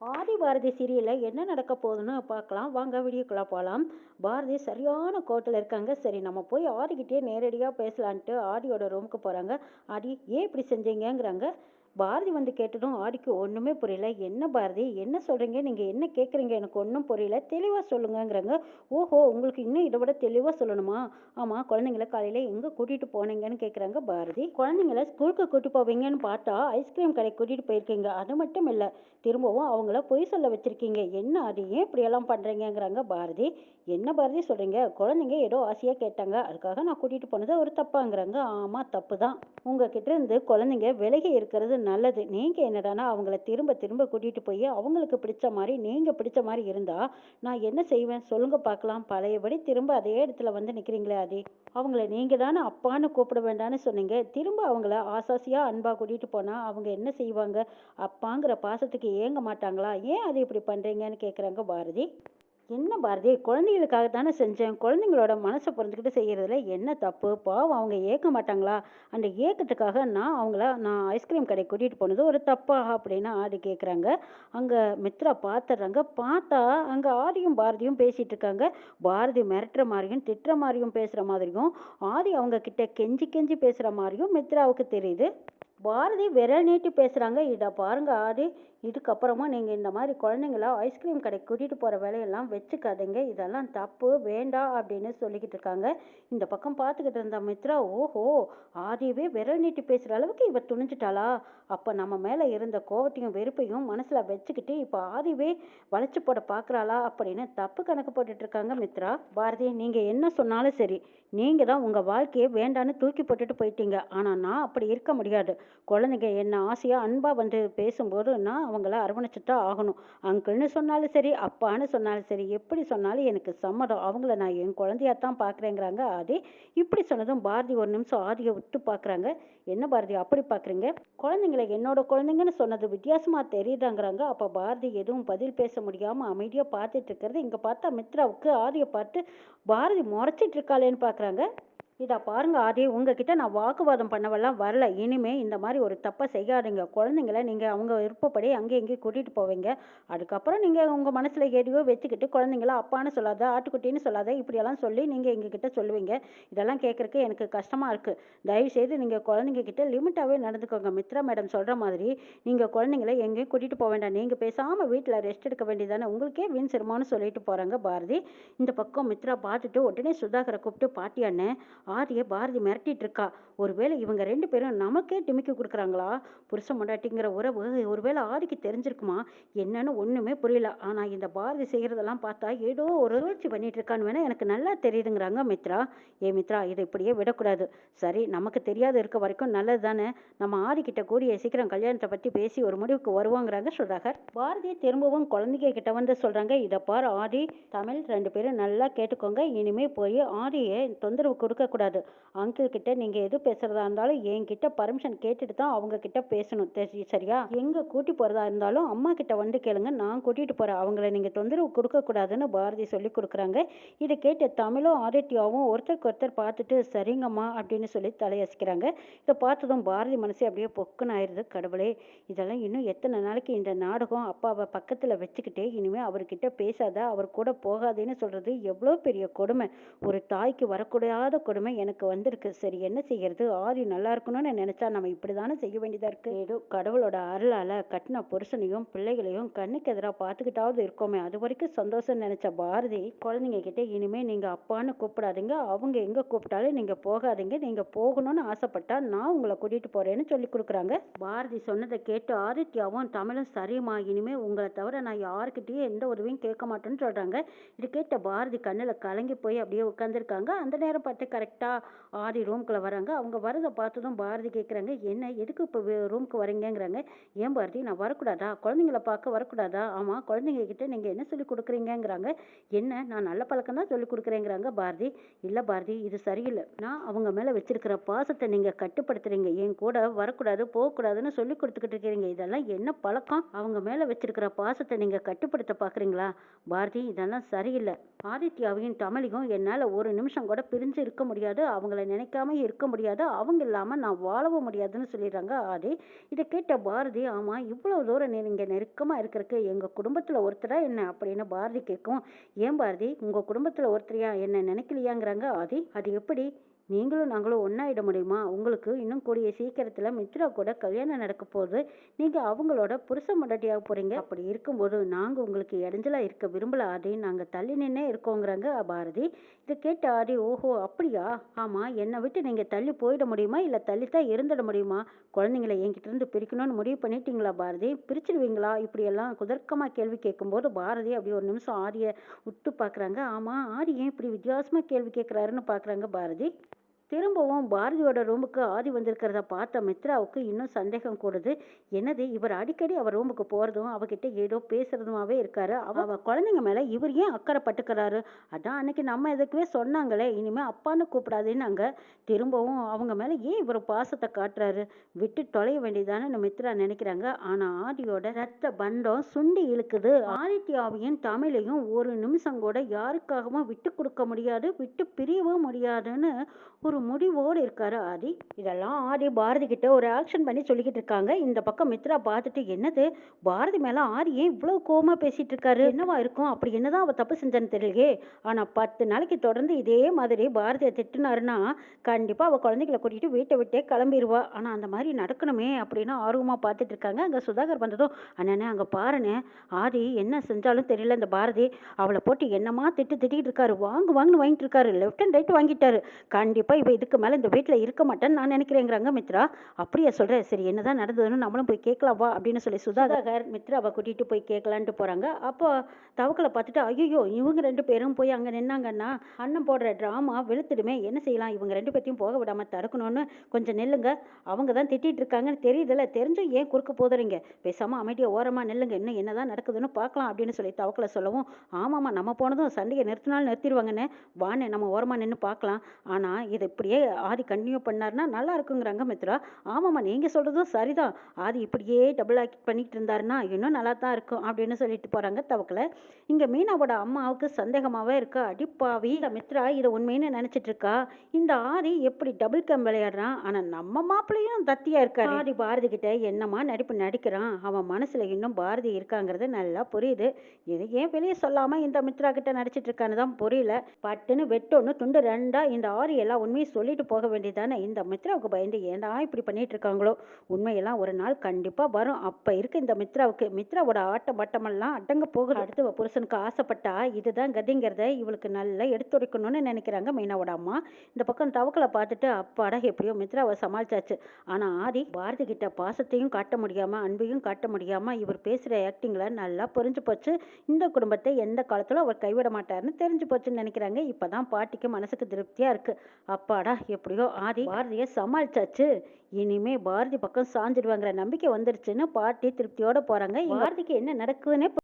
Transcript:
ஆதி பாரதி சீரியலில் என்ன நடக்க போகுதுன்னு பார்க்கலாம். வாங்க வீடியோக்குள்ளே போகலாம் பாரதி சரியான கோட்டில் இருக்காங்க. சரி நம்ம போய் ஆதிக்கிட்டே நேரடியாக பேசலான்ட்டு ஆதியோட ரூமுக்கு போகிறாங்க ஆதி ஏன் இப்படி செஞ்சீங்கங்கிறாங்க? பாரதி வந்து கேட்டதும் ஆடிக்கு ஒன்றுமே புரியல. என்ன பாரதி? என்ன சொல்கிறீங்க நீங்கள் என்ன கேட்குறீங்க எனக்கு ஒன்றும் புரியல. தெளிவாக சொல்லுங்கங்கிறாங்க. ஓஹோ உங்களுக்கு இன்னும் இதை விட தெளிவாக சொல்லணுமா? ஆமாம் குழந்தைங்கள காலையில் எங்கே கூட்டிகிட்டு போனீங்கன்னு கேட்குறாங்க பாரதி. குழந்தைங்கள ஸ்கூலுக்கு கூட்டி போவீங்கன்னு பார்த்தா ஐஸ்கிரீம் கடைக்கு கூட்டிகிட்டு போயிருக்கீங்க. அது மட்டும் இல்லை திரும்பவும் அவங்கள பொய் சொல்ல வச்சுருக்கீங்க. என்ன அது? ஏன் இப்படியெல்லாம் பண்ணுறீங்கங்கிறாங்க பாரதி. என்ன பாரதி சொல்கிறீங்க குழந்தைங்க ஏதோ ஆசையாக கேட்டாங்க. அதுக்காக நான் கூட்டிகிட்டு போனது ஒரு தப்பாங்கிறாங்க. ஆமாம் தப்பு தான் உங்ககிட்ட இருந்து குழந்தைங்க விலகி இருக்கிறது நல்லது. நீங்கள் என்னடானா அவங்கள திரும்ப திரும்ப கூட்டிகிட்டு போய் அவங்களுக்கு பிடிச்ச மாதிரி நீங்கள் பிடிச்ச மாதிரி இருந்தால் நான் என்ன செய்வேன்? சொல்லுங்கள் பார்க்கலாம் பழையபடி திரும்ப அதே இடத்துல வந்து நிற்கிறீங்களே அதே அவங்கள நீங்கள் தானே அப்பான்னு கூப்பிட வேண்டாம்னு சொன்னீங்க. திரும்ப அவங்கள ஆசாசியாக அன்பாக கூட்டிகிட்டு போனால் அவங்க என்ன செய்வாங்க? அப்பாங்கிற பாசத்துக்கு ஏங்க மாட்டாங்களா? ஏன் அதை இப்படி பண்ணுறீங்கன்னு கேட்குறாங்க பாரதி. என்ன பாரதி? குழந்தைகளுக்காக தானே செஞ்சேன். குழந்தைங்களோட மனசை புரிஞ்சுக்கிட்டு செய்கிறதுல என்ன தப்பு? பாவம் அவங்க ஏற்க மாட்டாங்களா? அந்த ஏக்கத்துக்காக நான் அவங்கள நான் ஐஸ்கிரீம் கடை கூட்டிகிட்டு போனது ஒரு தப்பா அப்படின்னு ஆடி கேட்குறாங்க அங்கே மித்ரா பார்த்துட்றாங்க பார்த்தா அங்கே ஆதியும் பாரதியும் பேசிகிட்டு இருக்காங்க. பாரதி மிரட்டுற மாதிரியும் திட்டுற மாதிரியும் பேசுகிற மாதிரியும் ஆதி அவங்க கிட்ட கெஞ்சி கெஞ்சி பேசுகிற மாதிரியும் மித்ராவுக்கு தெரியுது. பாரதி விரல் நீட்டி பேசுகிறாங்க இதை பாருங்க ஆதி. இதுக்கப்புறமா நீங்கள் இந்த மாதிரி குழந்தைங்கள ஐஸ்கிரீம் கடைக்கு கூட்டிகிட்டு போகிற வேலையெல்லாம் வச்சுக்காதீங்க. இதெல்லாம் தப்பு வேண்டாம் அப்படின்னு சொல்லிக்கிட்டு இருக்காங்க. இந்த பக்கம் பார்த்துக்கிட்டு இருந்த மித்ரா ஓஹோ ஆதியவே விரல் நீட்டி பேசுகிற அளவுக்கு இவ துணிஞ்சிட்டாளா? அப்போ நம்ம மேலே இருந்த கோவத்தையும் வெறுப்பையும் மனசில் வச்சுக்கிட்டு இப்போ ஆதிவே வளைச்சு போட பார்க்குறாளா அப்படின்னு தப்பு கணக்கு போட்டுட்ருக்காங்க மித்ரா. பாரதி நீங்கள் என்ன சொன்னாலும் சரி நீங்கள் தான் உங்கள் வாழ்க்கையை வேண்டான்னு தூக்கி போட்டுட்டு போயிட்டீங்க. ஆனால் நான் அப்படி இருக்க முடியாது. குழந்தைங்க என்ன ஆசையாக அன்பாக வந்து பேசும்போது நான் அவங்கள அரவணைச்சிட்டா ஆகணும். அங்கிள்னு சொன்னாலும் சரி அப்பான்னு சொன்னாலும் சரி எப்படி சொன்னாலும் எனக்கு சம்மதம். அவங்கள நான் என் குழந்தையாத்தான் பார்க்குறேங்கிறாங்க ஆதி இப்படி சொன்னதும் பாரதி ஒரு நிமிஷம் ஆதியை விட்டு பார்க்குறாங்க என்ன பாரதி அப்படி பார்க்குறீங்க குழந்தைங்கள என்னோட குழந்தைங்கன்னு சொன்னது வித்தியாசமாக தெரியுதாங்கிறாங்க. அப்போ பாரதி எதுவும் பதில் பேச முடியாமல் அமைதியாக பார்த்துட்டு இருக்கிறது. இங்கே பார்த்தா மித்ராவுக்கு ஆதியை பார்த்து பாரதி முறைச்சிட்டு இருக்காளேன்னு பார்க்குறாங்க இதை பாருங்க ஆதி உங்ககிட்ட நான் வாக்குவாதம் பண்ணவெல்லாம் வரல. இனிமே இந்த மாதிரி ஒரு தப்பை செய்யாதீங்க. குழந்தைங்கள நீங்கள் அவங்க விருப்பப்படி அங்கேயும் இங்கேயும் கூட்டிகிட்டு போவீங்க. அதுக்கப்புறம் நீங்கள் உங்கள் மனசில் எதையோ வச்சுக்கிட்டு குழந்தைங்கள அப்பான்னு சொல்லாத ஆட்டுக்குட்டின்னு சொல்லாத இப்படியெல்லாம் சொல்லி நீங்கள் எங்ககிட்ட சொல்லுவீங்க. இதெல்லாம் கேட்குறக்கு எனக்கு கஷ்டமாக இருக்குது தயவுசெய்து நீங்கள் குழந்தைங்க கிட்ட லிமிட்டாகவே நடந்துக்கோங்க. மித்ரா மேடம் சொல்கிற மாதிரி நீங்கள் குழந்தைங்கள எங்கேயும் கூட்டிகிட்டு போக வேண்டாம். நீங்கள் பேசாமல் வீட்டில் ரெஸ்ட் எடுக்க வேண்டியதானே உங்களுக்கே வீண் சிரமம்னு சொல்லிட்டு போகிறாங்க பாரதி. இந்த பக்கம் மித்ரா பார்த்துட்டு உடனே சுதாகரை கூப்பிட்டு பாட்டி அண்ணன் ஆதியை பாரதி மிரட்டிட்டு இருக்கா ஒருவேளை இவங்க ரெண்டு பேரும் நமக்கே டிமிக்கி கொடுக்குறாங்களா? புருஷ மொண்டாட்டிங்கிற உறவு ஒருவேளை ஆதிக்கு தெரிஞ்சிருக்குமா? என்னன்னு ஒன்றுமே புரியல. ஆனால் இந்த பாரதி செய்கிறதெல்லாம் பார்த்தா ஏதோ ஒரு சூழ்ச்சி பண்ணிட்டு இருக்கான்னு வேணா எனக்கு நல்லா தெரியுதுங்கிறாங்க மித்ரா. ஏ மித்ரா இதை இப்படியே விடக்கூடாது. சரி நமக்கு தெரியாத இருக்க வரைக்கும் நல்லது தானே? நம்ம ஆதிக்கிட்ட கூடிய சீக்கிரம் கல்யாணத்தை பற்றி பேசி ஒரு முடிவுக்கு வருவாங்கிறாங்க சுதாகர் பாரதி திரும்பவும் குழந்தைங்க கிட்ட வந்து சொல்கிறாங்க இதை பார் ஆதி தமிழ் ரெண்டு பேரும் நல்லா கேட்டுக்கோங்க. இனிமே போய் ஆதியை தொந்தரவு கூடாது அங்கிள் கிட்ட நீங்கள் எது பேசுகிறதா இருந்தாலும் என்கிட்ட பர்மிஷன் கேட்டுட்டு தான் அவங்க கிட்ட பேசணும் சரியா? எங்கே கூட்டி போகிறதா இருந்தாலும் அம்மா கிட்ட வந்து கேளுங்க. நான் கூட்டிகிட்டு போகிறேன் அவங்கள நீங்கள் தொந்தரவு கொடுக்கக்கூடாதுன்னு பாரதி சொல்லி கொடுக்குறாங்க. இதை கேட்டு தமிழும் ஆதித்யாவும் ஒருத்தருக்கு ஒருத்தர் பார்த்துட்டு சரிங்கம்மா அப்படின்னு சொல்லி தலையசிக்கிறாங்க. இதை பார்த்ததும் பாரதி மனசு அப்படியே பொக்குன்னு ஆயிடுது. கடவுளே இதெல்லாம் இன்னும் எத்தனை நாளைக்கு இந்த நாடகம் அப்பாவை பக்கத்தில் வச்சுக்கிட்டே இனிமேல் அவர்கிட்ட பேசாத அவர் கூட போகாதேன்னு சொல்கிறது எவ்வளோ பெரிய கொடுமை. ஒரு தாய்க்கு வரக்கூடாத கொடுமை. எனக்கு வந்திருக்கு. சரி என்ன செய்யறது? ஆதி நல்லா இருக்கணும்னு நினைச்சா நம்ம இப்படி தானே செய்ய வேண்டியதா இருக்கு? ஏதோ கடவுளோட அருளால கட்டின புருஷனையும் பிள்ளைகளையும் கண்ணுக்கு எதிராக பார்த்துக்கிட்டாவது இருக்கோமே. அது வரைக்கும் சந்தோஷம் நினைச்ச பாரதி குழந்தைங்க கிட்டே இனிமே நீங்க அப்பான்னு கூப்பிடாதீங்க. அவங்க எங்க கூப்பிட்டாலும் நீங்க போகாதீங்க. நீங்க போகணும்னு ஆசைப்பட்டா நான் உங்களை கூட்டிட்டு போறேன்னு சொல்லி கொடுக்குறாங்க. பாரதி சொன்னதை கேட்டு ஆதித்யாவும் தமிழும் சரிம்மா. இனிமே உங்களை தவிர நான் யாருக்கிட்டயும் எந்த உதவியும் கேட்க மாட்டேன்னு சொல்றாங்க. இது கேட்ட பாரதி கண்ணில் கலங்கி போய் அப்படியே உட்காந்துருக்காங்க அந்த நேரம் பார்த்து கரெக்டாக ஆதி ரூம்குள்ளே வராங்க. அவங்க வரதை பார்த்ததும் பாரதி கேட்குறாங்க என்ன எதுக்கு இப்போ ரூமுக்கு வரீங்கங்கிறாங்க ஏன் பாரதி நான் வரக்கூடாதா? குழந்தைங்கள பார்க்க வரக்கூடாதா? ஆமாம் குழந்தைங்க கிட்டே நீங்கள் என்ன சொல்லி கொடுக்குறீங்கிறாங்க என்ன நான் நல்ல பழக்கம் தான் சொல்லி கொடுக்குறேங்கிறாங்க பாரதி. இல்லை பாரதி இது சரியில்லை. நான் அவங்க மேலே வச்சிருக்கிற பாசத்தை நீங்கள் கட்டுப்படுத்துறீங்க. என் கூட வரக்கூடாது போகக்கூடாதுன்னு சொல்லி கொடுத்துக்கிட்டு இருக்கிறீங்க இதெல்லாம் என்ன பழக்கம்? அவங்க மேலே வச்சிருக்கிற பாசத்தை நீங்கள் கட்டுப்படுத்த பார்க்குறீங்களா? பாரதி இதெல்லாம் சரியில்லை. ஆதித்யாவையும் தமிழையும் என்னால் ஒரு நிமிஷம் கூட பிரிஞ்சு இருக்க முடியாது. முடியாது அவங்கள நினைக்காம இருக்க முடியாது அவங்க இல்லாமல் நான் வாழவும் முடியாதுன்னு சொல்லிடுறாங்க. ஆதி இதை கேட்ட பாரதி ஆமாம் இவ்வளோ தூரம் நீங்கள் நெருக்கமாக இருக்கிறதுக்கு எங்கள் குடும்பத்தில் ஒருத்தரா என்ன அப்படின்னு பாரதி கேட்கும் ஏன் பாரதி உங்கள் குடும்பத்தில் ஒருத்தரையா என்ன நினைக்கலையாங்கிறாங்க ஆதி? அது எப்படி? நீங்களும் நாங்களும் ஒன்றாயிட முடியுமா? உங்களுக்கு இன்னும் கூடிய சீக்கிரத்தில் மித்ரா கூட கல்யாணம் நடக்க போகுது. நீங்கள் அவங்களோட புருஷ மண்டாட்டியாக போகிறீங்க அப்படி இருக்கும்போது நாங்கள் உங்களுக்கு இடைஞ்சலாக இருக்க விரும்பல ஆதி. நாங்கள் தள்ளி நின்னே இருக்கோங்கிறாங்க பாரதி. இதை கேட்ட ஆதி ஓஹோ அப்படியா? ஆமாம் என்னை விட்டு நீங்கள் தள்ளி போயிட முடியுமா? இல்லை தள்ளித்தான் இருந்துட முடியுமா? குழந்தைங்கள என்கிட்ட இருந்து பிரிக்கணும்னு முடிவு பண்ணிட்டீங்களா பாரதி? பிரிச்சிடுவீங்களா இப்படியெல்லாம் குதர்க்கமாக கேள்வி கேட்கும்போது பாரதி அப்படி ஒரு நிமிஷம் ஆரியை விட்டு பார்க்குறாங்க. ஆமாம் ஆதி ஏன் இப்படி வித்தியாசமாக கேள்வி கேட்குறாருன்னு பார்க்குறாங்க பாரதி. திரும்பவும் பாரதியோட ரூமுக்கு ஆதி வந்திருக்கிறத பார்த்த மித்ராவுக்கு இன்னும் சந்தேகம் கூடுது. என்னது இவர் அடிக்கடி அவர் ரூமுக்கு போகிறதும் அவகிட்ட ஏதோ பேசுறதுமாவே இருக்காரு. அவ குழந்தைங்க மேலே இவர் ஏன் அக்கறை பட்டுக்கிறாரு? அதான் அன்னைக்கு நம்ம எதுக்குவே சொன்னாங்களே இனிமே அப்பான்னு கூப்பிடாதேன்னாங்க. திரும்பவும் அவங்க மேலே ஏன் இவர் பாசத்தை காட்டுறாரு? விட்டு தொலைய வேண்டியதானு மித்ரா நினைக்கிறாங்க. ஆனால் ஆதியோட ரத்த பண்டம் சுண்டி இழுக்குது. ஆதித்யாவையும் தமிழையும் ஒரு நிமிஷம் கூட யாருக்காகவும் விட்டு கொடுக்க முடியாது விட்டு பிரியவும் முடியாதுன்னு ஒரு முடிவோடு இருக்காரு ஆதி. இதெல்லாம் ஆதி பாரதி கிட்ட ஒரு ஆக்ஷன் பண்ணி சொல்லிக்கிட்டு இருக்காங்க. இந்த பக்கம் மித்ரா பார்த்துட்டு என்னது? பாரதி மேல ஆதி ஏன் இவ்வளவு கோமா பேசிட்டு இருக்காரு? என்னவா இருக்கும்? அப்படி என்னதான் அவ தப்பு செஞ்சான்னு தெரியலையே. ஆனா பத்து நாளைக்கு தொடர்ந்து இதே மாதிரி பாரதியை திட்டுனாருன்னா கண்டிப்பா அவ குழந்தைகளை கூட்டிட்டு வீட்டை விட்டே கிளம்பிடுவா ஆனா அந்த மாதிரி நடக்கணுமே அப்படின்னு ஆர்வமா பார்த்துட்டு இருக்காங்க. அங்க சுதாகர் வந்ததும் அண்ணனே அங்க பாருண்ணே. ஆதி என்ன செஞ்சாலும் தெரியல இந்த பாரதி. அவளை போட்டு என்னமா திட்டு திட்டிட்டு இருக்காரு? வாங்கு வாங்குன்னு வாங்கிட்டு இருக்காரு. லெஃப்ட் அண்ட் ரைட் வாங்கிட்டாரு. கண்டிப்பா இவ இதுக்கு மேல இந்த வீட்டுல இருக்க மாட்டேன்னு நான் நினைக்கிறேங்கிறாங்க மித்ரா. அப்படியா சொல்றேன் சரி என்னதான் நடந்ததுன்னு நம்மளும் போய் கேட்கலாம் வா அப்படின்னு சொல்லி சுதாகர் மித்ராவை கூட்டிட்டு போய் கேட்கலான்ட்டு போறாங்க. அப்போ தவக்கலை பார்த்துட்டு ஐயோ இவங்க ரெண்டு பேரும் போய் அங்க நின்னாங்கன்னா அண்ணன் போடுற டிராமா வெளுத்துடுமே என்ன செய்யலாம்? இவங்க ரெண்டு பேர்த்தையும் போக விடாம தடுக்கணும்னு கொஞ்சம் நில்லுங்க. அவங்க தான் திட்டிட்டு இருக்காங்கன்னு தெரியுதுல்ல தெரிஞ்சும் ஏன் குறுக்க போதுறீங்க? பேசாம அமைதியா ஓரமா நில்லுங்க. இன்னும் என்னதான் நடக்குதுன்னு பார்க்கலாம் அப்படின்னு சொல்லி தவக்கலை சொல்லவும் ஆமாம்மா நம்ம போனதும் சண்டையை நிறுத்தினாலும் நிறுத்திடுவாங்கன்னு. வான்னு நம்ம ஓரமா நின்று பார்க்கலாம். ஆனா இதை இப்படியே ஆதி கண்டினியூ பண்ணாருன்னா நல்லா இருக்குங்கிறாங்க மித்ரா. ஆமாம்மா நீங்கள் சொல்கிறதும் சரிதான். ஆதி இப்படியே டபுள் ஆக்கி பண்ணிக்கிட்டு இருந்தாருன்னா இன்னும் நல்லா தான் இருக்கும் அப்படின்னு சொல்லிட்டு போகிறாங்க தவக்கலை. இங்கே மீனாவோட அம்மாவுக்கு சந்தேகமாகவே இருக்கா. அடிப்பாவி மித்ரா இதை உண்மைன்னு நினச்சிட்டு இருக்கா? இந்த ஆதி எப்படி டபுள் கேம் விளையாடுறான்? ஆனால் நம்ம மாப்பிள்ளையும் தத்தியாக இருக்காரு. ஆதி பாரதி கிட்ட என்னம்மா நடிப்பு நடிக்கிறான்? அவன் மனசில் இன்னும் பாரதி இருக்காங்கிறது நல்லா புரியுது. இது ஏன் வெளியே சொல்லாமல் இந்த மித்ரா கிட்ட நடிச்சிட்டு இருக்கான்னு தான் புரியல. பட்டுன்னு வெட்டொன்னு துண்டு ரெண்டா இந்த ஆரி எல்லாம் உண்மையை சொல்லிட்டு போக வேண்டியதானே இந்த மித்ராவுக்கு பயந்து ஏன்டா இப்படி பண்ணிட்டு இருக்காங்களோ உண்மையெல்லாம் ஒரு நாள் கண்டிப்பா வரும். அப்ப இருக்க இந்த மித்ராவுக்கு மித்ராவோட ஆட்டம் பட்டமெல்லாம் அடங்க போகுது. அடுத்து புருஷனுக்கு ஆசைப்பட்டா இதுதான் கதிங்கிறத இவளுக்கு நல்லா எடுத்துரைக்கணும்னு நினைக்கிறாங்க மீனாவோட அம்மா. இந்த பக்கம் தவக்கலை பார்த்துட்டு அப்பாடா எப்படியோ மித்ராவை சமாளிச்சாச்சு. ஆனா ஆதி பாரதி கிட்ட பாசத்தையும் காட்ட முடியாம அன்பையும் காட்ட முடியாம இவர் பேசுற ஆக்டிங்ல நல்லா புரிஞ்சு போச்சு. இந்த குடும்பத்தை எந்த காலத்திலும் அவர் கைவிட மாட்டாருன்னு தெரிஞ்சு போச்சுன்னு நினைக்கிறாங்க. இப்பதான் பாட்டிக்கு மனசுக்கு திருப்தியா இருக்கு. அப்பாடா எப்படியோ ஆதி பாரதிய சமாளிச்சாச்சு. இனிமே பாரதி பக்கம் சாஞ்சிடுவாங்கிற நம்பிக்கை வந்துருச்சுன்னு பாட்டி திருப்தியோட போறாங்க. பாரதிக்கு என்ன நடக்குதுன்னே